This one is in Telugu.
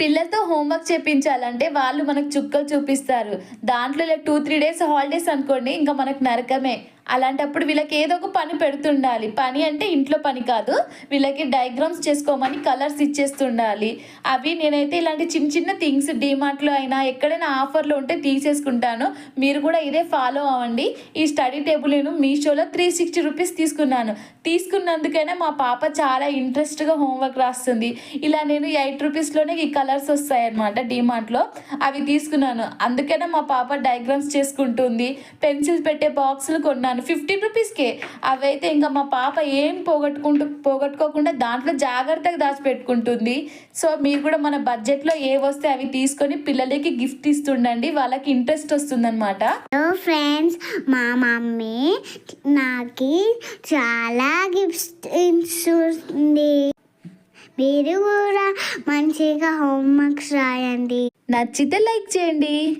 పిల్లలతో హోంవర్క్ చేపించాలంటే వాళ్ళు మనకు చుక్కలు చూపిస్తారు. దాంట్లో ఇలా టూ త్రీ డేస్ హాలిడేస్ అనుకోండి ఇంకా మనకు నరకమే. అలాంటప్పుడు వీళ్ళకి ఏదో ఒక పని పెడుతుండాలి. పని అంటే ఇంట్లో పని కాదు. వీళ్ళకి డయాగ్రామ్స్ చేసుకోమని కలర్స్ ఇచ్చేస్తుండాలి. అవి నేనైతే ఇలాంటి చిన్న చిన్న థింగ్స్ డీమార్ట్లో అయినా ఎక్కడైనా ఆఫర్లో ఉంటే తీసేసుకుంటాను. మీరు కూడా ఇదే ఫాలో అవ్వండి. ఈ స్టడీ టేబుల్ నేను మీషోలో త్రీ సిక్స్టీ రూపీస్ తీసుకున్నాను. తీసుకున్నందుకైనా మా పాప చాలా ఇంట్రెస్ట్గా హోంవర్క్ రాస్తుంది. ఇలా నేను ఎయిట్ రూపీస్లోనే ఈ కలర్స్ వస్తాయి డిమార్ట్లో డీమార్ట్లో. అవి తీసుకున్నాను. అందుకనే మా పాప డయాగ్రామ్స్ చేసుకుంటుంది. పెన్సిల్స్ పెట్టే బాక్సులు కొన్నాను. ఫిఫ్టీన్ రూపీస్కే అవైతే ఇంకా మా పాప ఏం పోగొట్టుకుంటూ పోగొట్టుకోకుండా దాంట్లో జాగ్రత్తగా దాచిపెట్టుకుంటుంది సో మీరు కూడా మన బడ్జెట్లో ఏ వస్తే అవి తీసుకొని పిల్లలకి గిఫ్ట్ ఇస్తుండండి. వాళ్ళకి ఇంట్రెస్ట్ వస్తుందన్నమాట. హలో ఫ్రెండ్స్ మా మమ్మీ నాకు చాలా గిఫ్ట్స్ ఇస్తుంది. మీరు కూడా మంచిగా హోంవర్క్స్ రాయండి. నచ్చితే లైక్ చేయండి.